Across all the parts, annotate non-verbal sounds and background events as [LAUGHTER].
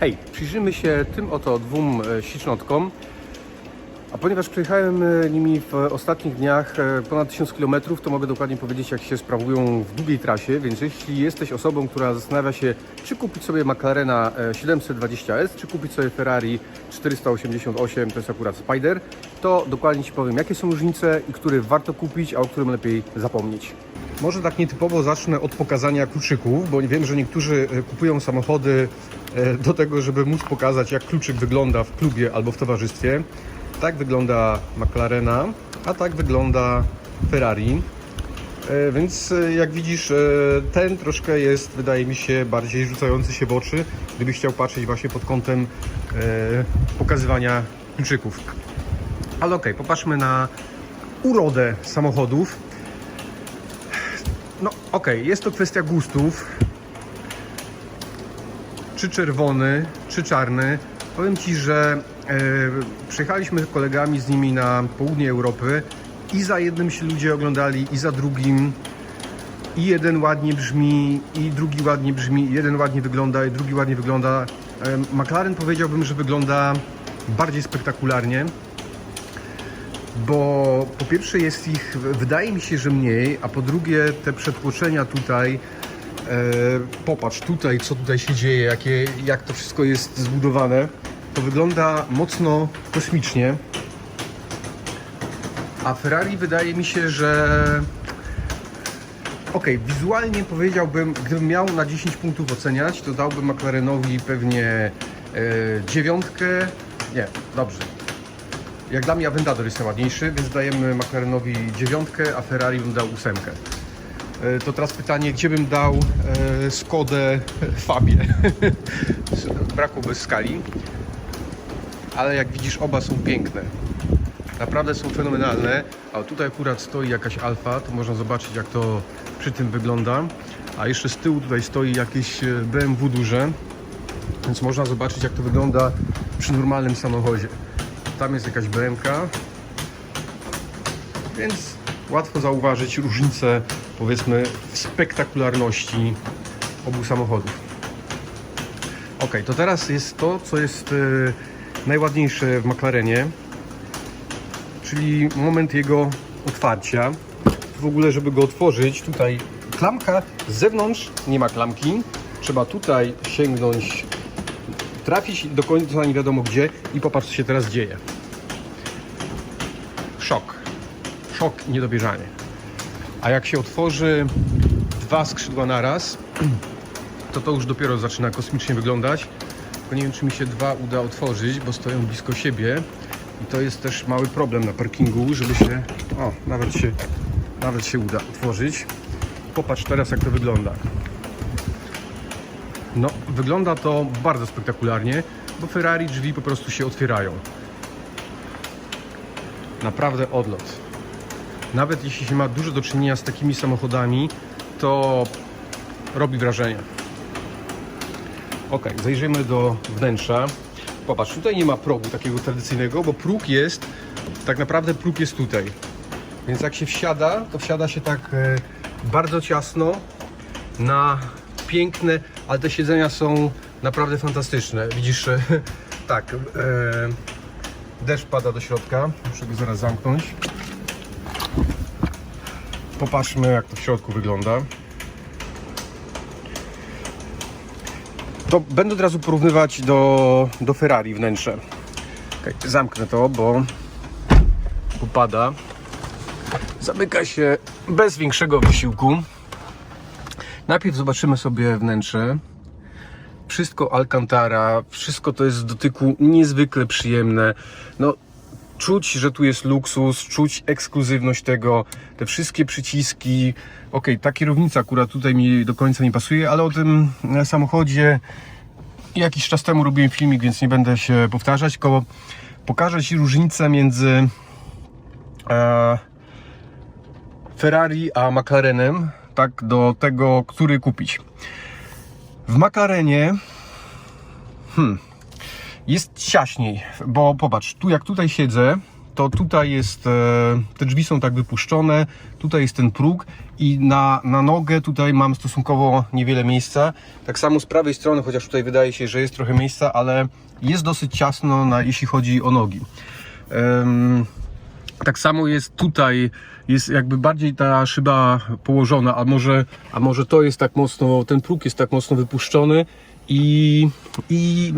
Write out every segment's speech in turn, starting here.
Hej, przyjrzymy się tym oto dwóm e, ślicznotkom. A ponieważ przejechałem e, nimi w ostatnich dniach e, ponad 1000 km, to mogę dokładnie powiedzieć, jak się sprawują w długiej trasie. Więc jeśli jesteś osobą, która zastanawia się, czy kupić sobie McLarena e, 720S, czy kupić sobie Ferrari 488, to jest akurat Spider, to dokładnie Ci powiem, jakie są różnice i który warto kupić, a o którym lepiej zapomnieć. Może tak nietypowo zacznę od pokazania kluczyków, bo wiem, że niektórzy e, kupują samochody e, do tego, żeby móc pokazać, jak kluczyk wygląda w klubie albo w towarzystwie. Tak wygląda McLarena, a tak wygląda Ferrari. E, Więc jak widzisz, ten troszkę jest, wydaje mi się, bardziej rzucający się w oczy, gdybyś chciał patrzeć właśnie pod kątem pokazywania kluczyków. Ale okej, popatrzmy na urodę samochodów. No okej, jest to kwestia gustów. Czy czerwony, czy czarny. Powiem Ci, że e, przyjechaliśmy z kolegami z nimi na południe Europy i za jednym się ludzie oglądali, i za drugim. I jeden ładnie brzmi, i drugi ładnie brzmi, i jeden ładnie wygląda, i drugi ładnie wygląda. E, McLaren powiedziałbym, że wygląda bardziej spektakularnie bo po pierwsze jest ich, wydaje mi się, że mniej, a po drugie te przetłoczenia tutaj, e, popatrz tutaj, co tutaj się dzieje, jakie, jak to wszystko jest zbudowane, to wygląda mocno kosmicznie. A Ferrari wydaje mi się, że Okej, wizualnie powiedziałbym, gdybym miał na 10 punktów oceniać, to dałbym McLarenowi pewnie e, dziewiątkę. Nie, dobrze. Jak dla mnie Aventador jest najładniejszy, więc dajemy McLarenowi dziewiątkę, a Ferrari bym dał ósemkę. E, To teraz pytanie, gdzie bym dał e, Skodę [LAUGHS] Fabie? [LAUGHS] Brakłoby skali. Ale jak widzisz, oba są piękne. Naprawdę są fenomenalne. A tutaj akurat stoi jakaś alfa, to można zobaczyć jak to przy tym wygląda. A jeszcze z tyłu tutaj stoi jakieś e, BMW duże, więc można zobaczyć jak to wygląda przy normalnym samochodzie. Tam jest jakaś BMK, więc łatwo zauważyć różnicę powiedzmy w spektakularności obu samochodów. Ok, to teraz jest to, co jest e, najładniejsze w McLarenie, czyli moment jego otwarcia. W ogóle, żeby go otworzyć, tutaj klamka z zewnątrz nie ma klamki. Trzeba tutaj sięgnąć, trafić do końca nie wiadomo gdzie i popatrz, co się teraz dzieje. Szok. Szok i niedowierzanie. A jak się otworzy dwa skrzydła naraz, [CLEARS THROAT] to to już dopiero zaczyna kosmicznie wyglądać. Tylko nie wiem, czy mi się dwa uda otworzyć, bo stoją blisko siebie. I to jest też mały problem na parkingu, żeby się... O, nawet się, nawet się uda otworzyć. Popatrz teraz, jak to wygląda. No, wygląda to bardzo spektakularnie, bo Ferrari drzwi po prostu się otwierają. Naprawdę odlot. Nawet jeśli się ma dużo do czynienia z takimi samochodami, to robi wrażenie. Ok, zajrzymy do wnętrza. Popatrz, tutaj nie ma progu takiego tradycyjnego, bo próg jest, tak naprawdę próg jest tutaj. Więc jak się wsiada, to wsiada się tak e, bardzo ciasno na piękne, ale te siedzenia są naprawdę fantastyczne. Widzisz, e, [LAUGHS] tak, e, deszcz pada do środka, muszę go zaraz zamknąć. Popatrzmy jak to w środku wygląda. To będę od razu porównywać do, do Ferrari wnętrze. Okej, zamknę to, bo upada. Zamyka się bez większego wysiłku. Najpierw zobaczymy sobie wnętrze. Wszystko Alcantara, wszystko to jest z dotyku niezwykle przyjemne. No, czuć, że tu jest luksus, czuć ekskluzywność tego, te wszystkie przyciski. Ok, ta kierownica akurat tutaj mi do końca nie pasuje, ale o tym samochodzie jakiś czas temu robiłem filmik, więc nie będę się powtarzać, tylko pokażę Ci różnicę między e, Ferrari a McLarenem, tak do tego, który kupić. W McLarenie hmm, jest ciaśniej, bo popatrz, tu jak tutaj siedzę, to tutaj jest, e, te drzwi są tak wypuszczone, tutaj jest ten próg i na, na nogę tutaj mam stosunkowo niewiele miejsca. Tak samo z prawej strony, chociaż tutaj wydaje się, że jest trochę miejsca, ale jest dosyć ciasno, na, jeśli chodzi o nogi. Em, tak samo jest tutaj, jest jakby bardziej ta szyba położona, a może, a może to jest tak mocno, ten próg jest tak mocno wypuszczony i, i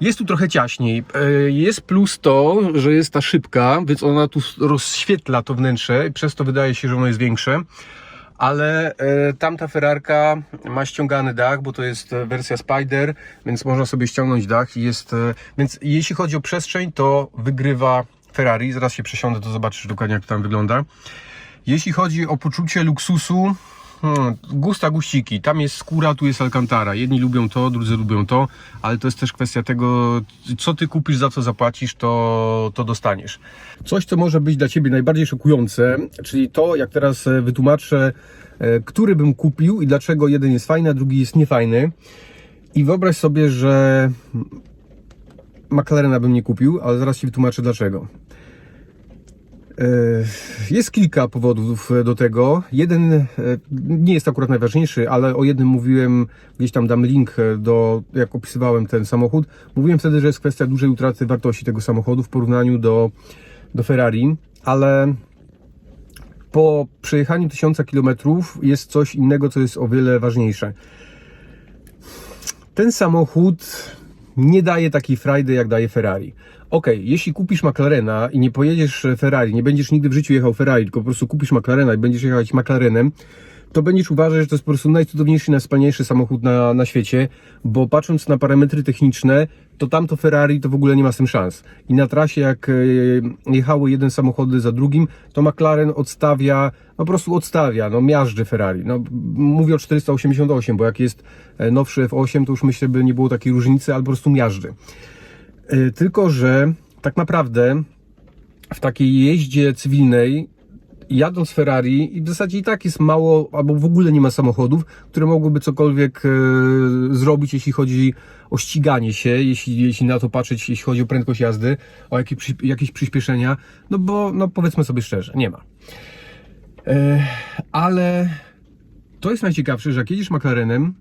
jest tu trochę ciaśniej. E, Jest plus to, że jest ta szybka, więc ona tu rozświetla to wnętrze i przez to wydaje się, że ono jest większe. Ale e, tamta Ferrarka ma ściągany dach, bo to jest e, wersja Spider, więc można sobie ściągnąć dach. Jest, więc jeśli chodzi o przestrzeń, to wygrywa Ferrari. Zaraz się przesiądę, to zobaczysz dokładnie jak to tam wygląda. Jeśli chodzi o poczucie luksusu, hmm, gusta guściki. Tam jest skóra, tu jest alcantara. Jedni lubią to, drudzy lubią to, ale to jest też kwestia tego, co ty kupisz, za co zapłacisz, to, to dostaniesz. Coś, co może być dla ciebie najbardziej szokujące, czyli to, jak teraz e, wytłumaczę, e, który bym kupił i dlaczego jeden jest fajny, a drugi jest niefajny. I wyobraź sobie, że McLarena bym nie kupił, ale zaraz ci wytłumaczę dlaczego. E, Jest kilka powodów do tego. Jeden e, nie jest akurat najważniejszy, ale o jednym mówiłem, gdzieś tam dam link do, jak opisywałem ten samochód. Mówiłem wtedy, że jest kwestia dużej utraty wartości tego samochodu w porównaniu do, do Ferrari, ale po przejechaniu tysiąca kilometrów jest coś innego, co jest o wiele ważniejsze. Ten samochód nie daje takiej frajdy, jak daje Ferrari. Ok, jeśli kupisz McLarena i nie pojedziesz Ferrari, nie będziesz nigdy w życiu jechał Ferrari, tylko po prostu kupisz McLarena i będziesz jechać McLarenem, to będziesz uważać, że to jest po prostu najcudowniejszy, najwspanialszy samochód na, na świecie, bo patrząc na parametry techniczne, to tamto Ferrari to w ogóle nie ma z tym szans. I na trasie, jak e, jechały jeden samochody za drugim, to McLaren odstawia, no po prostu odstawia, no miażdży Ferrari. No, mówię o 488, bo jak jest e, nowszy F8, to już myślę, by nie było takiej różnicy, ale po prostu miażdży. E, Tylko, że tak naprawdę w takiej jeździe cywilnej, jadąc Ferrari, i w zasadzie i tak jest mało, albo w ogóle nie ma samochodów, które mogłyby cokolwiek e, zrobić, jeśli chodzi o ściganie się, jeśli, jeśli na to patrzeć, jeśli chodzi o prędkość jazdy, o jakieś, przy- jakieś przyspieszenia, no bo, no powiedzmy sobie szczerze, nie ma. E, ale to jest najciekawsze, że jak jedziesz McLarenem,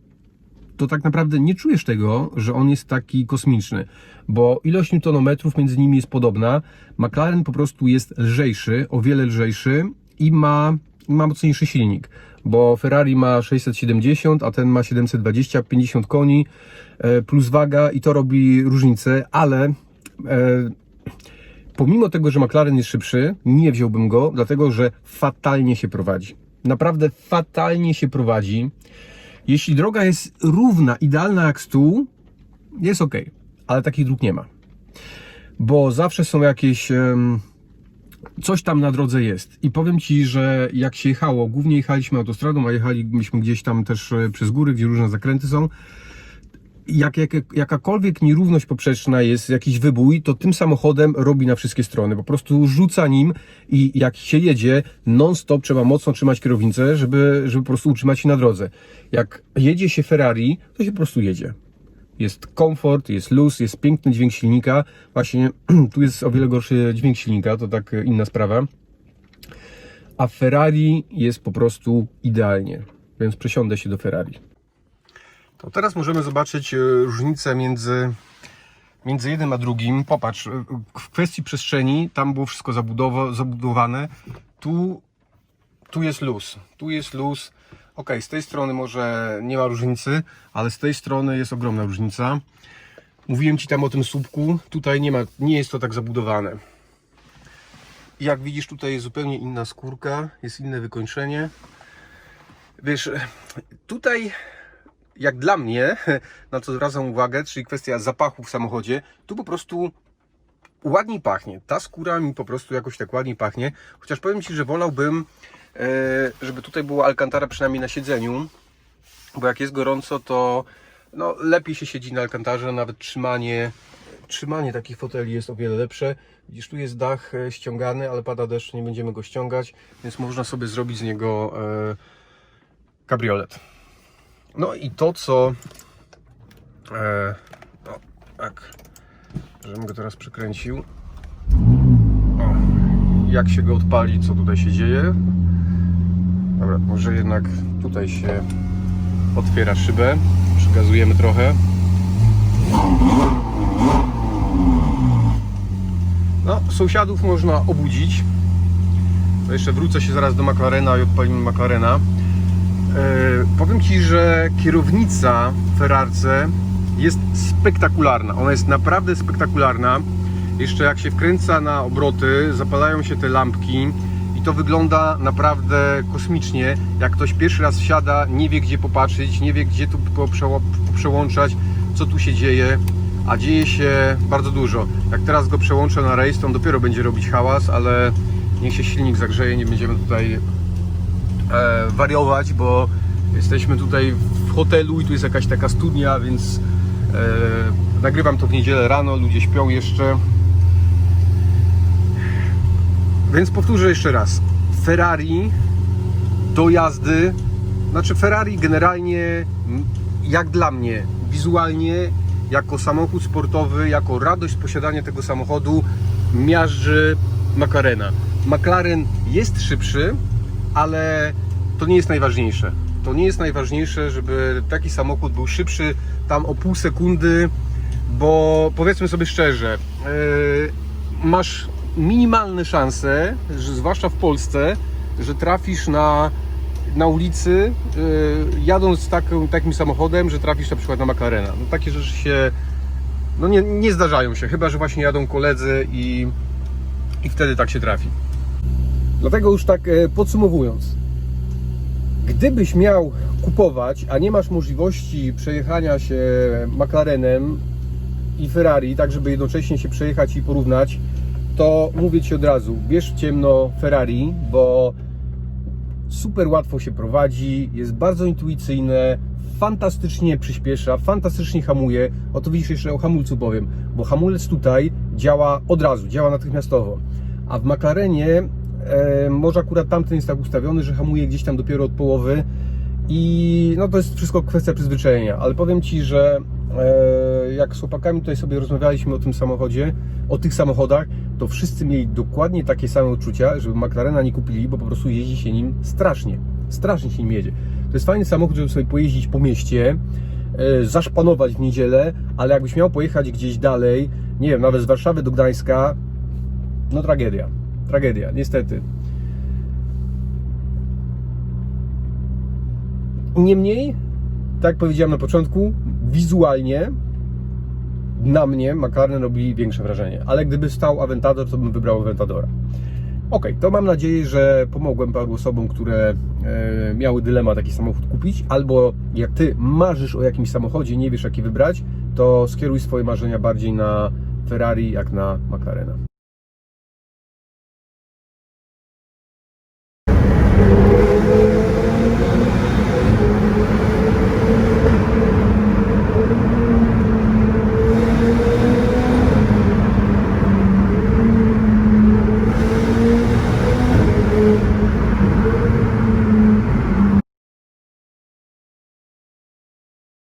to tak naprawdę nie czujesz tego, że on jest taki kosmiczny, bo ilość newtonometrów między nimi jest podobna. McLaren po prostu jest lżejszy, o wiele lżejszy i ma, ma mocniejszy silnik, bo Ferrari ma 670, a ten ma 720, 50 koni e, plus waga i to robi różnicę, ale e, pomimo tego, że McLaren jest szybszy, nie wziąłbym go, dlatego że fatalnie się prowadzi. Naprawdę fatalnie się prowadzi. Jeśli droga jest równa, idealna jak stół, jest ok, ale takich dróg nie ma. Bo zawsze są jakieś. coś tam na drodze jest. I powiem Ci, że jak się jechało, głównie jechaliśmy autostradą, a jechaliśmy gdzieś tam też e, przez góry, gdzie różne zakręty są. Jak, jak, jakakolwiek nierówność poprzeczna jest, jakiś wybój, to tym samochodem robi na wszystkie strony. Po prostu rzuca nim i jak się jedzie, non-stop trzeba mocno trzymać kierownicę, żeby, żeby po prostu utrzymać się na drodze. Jak jedzie się Ferrari, to się po prostu jedzie. Jest komfort, jest luz, jest piękny dźwięk silnika. Właśnie [CLEARS THROAT] tu jest o wiele gorszy dźwięk silnika, to tak e, inna sprawa. A Ferrari jest po prostu idealnie. Więc przesiądę się do Ferrari. To teraz możemy zobaczyć e, różnicę między, między jednym a drugim. Popatrz, e, w kwestii przestrzeni tam było wszystko zabudowa, zabudowane. Tu, tu jest luz. Tu jest luz. Ok, z tej strony może nie ma różnicy, ale z tej strony jest ogromna różnica. Mówiłem Ci tam o tym słupku. Tutaj nie ma, nie jest to tak zabudowane. Jak widzisz, tutaj jest zupełnie inna skórka, jest inne wykończenie. Wiesz, tutaj jak dla mnie, [LAUGHS] na co zwracam uwagę, czyli kwestia zapachu w samochodzie, tu po prostu ładniej pachnie. Ta skóra mi po prostu jakoś tak ładniej pachnie. Chociaż powiem Ci, że wolałbym, e, żeby tutaj była alcantara przynajmniej na siedzeniu, bo jak jest gorąco, to no, lepiej się siedzi na alkantarze, nawet trzymanie, trzymanie takich foteli jest o wiele lepsze. Widzisz, tu jest dach e, ściągany, ale pada deszcz, nie będziemy go ściągać, więc można sobie zrobić z niego e, kabriolet. No i to, co. E, no, tak, żebym go teraz przykręcił. jak się go odpali, co tutaj się dzieje. Dobra, może jednak tutaj się otwiera szybę. Przygazujemy trochę. No, sąsiadów można obudzić. To jeszcze wrócę się zaraz do McLarena i odpalimy McLarena. E, powiem Ci, że kierownica w Ferrarce jest spektakularna. Ona jest naprawdę spektakularna. Jeszcze jak się wkręca na obroty, zapalają się te lampki i to wygląda naprawdę kosmicznie. Jak ktoś pierwszy raz wsiada, nie wie gdzie popatrzeć, nie wie gdzie tu poprzełączać, co tu się dzieje, a dzieje się bardzo dużo. Jak teraz go przełączę na rejs, to on dopiero będzie robić hałas, ale niech się silnik zagrzeje, nie będziemy tutaj e, wariować, bo jesteśmy tutaj w hotelu i tu jest jakaś taka studnia, więc e, nagrywam to w niedzielę rano, ludzie śpią jeszcze. Więc powtórzę jeszcze raz. Ferrari do jazdy, znaczy Ferrari generalnie jak dla mnie wizualnie jako samochód sportowy, jako radość posiadania tego samochodu miażdży McLarena. McLaren jest szybszy, ale to nie jest najważniejsze. To nie jest najważniejsze, żeby taki samochód był szybszy tam o pół sekundy, bo powiedzmy sobie szczerze, yy, masz minimalne szanse, zwłaszcza w Polsce, że trafisz na, na ulicy, yy, jadąc taką, takim samochodem, że trafisz na przykład na McLarena. No, takie rzeczy się no nie, nie zdarzają się, chyba że właśnie jadą koledzy i, i wtedy tak się trafi. Dlatego już tak e, podsumowując, gdybyś miał kupować, a nie masz możliwości przejechania się McLarenem i Ferrari, tak żeby jednocześnie się przejechać i porównać, to mówię Ci od razu, bierz w ciemno Ferrari, bo super łatwo się prowadzi, jest bardzo intuicyjne, fantastycznie przyspiesza, fantastycznie hamuje. O to widzisz jeszcze o hamulcu powiem, bo hamulec tutaj działa od razu, działa natychmiastowo. A w McLarenie może akurat tamten jest tak ustawiony, że hamuje gdzieś tam dopiero od połowy i no to jest wszystko kwestia przyzwyczajenia, ale powiem Ci, że e, jak z chłopakami tutaj sobie rozmawialiśmy o tym samochodzie, o tych samochodach, to wszyscy mieli dokładnie takie same uczucia, żeby McLarena nie kupili, bo po prostu jeździ się nim strasznie, strasznie się nim jedzie. To jest fajny samochód, żeby sobie pojeździć po mieście, e, zaszpanować w niedzielę, ale jakbyś miał pojechać gdzieś dalej, nie wiem, nawet z Warszawy do Gdańska, no tragedia, tragedia, niestety. Niemniej, tak jak powiedziałem na początku, wizualnie na mnie McLaren robi większe wrażenie, ale gdyby stał Aventador, to bym wybrał Aventadora. Ok, to mam nadzieję, że pomogłem paru osobom, które e, miały dylemat taki samochód kupić, albo jak Ty marzysz o jakimś samochodzie, nie wiesz jaki wybrać, to skieruj swoje marzenia bardziej na Ferrari jak na McLarena.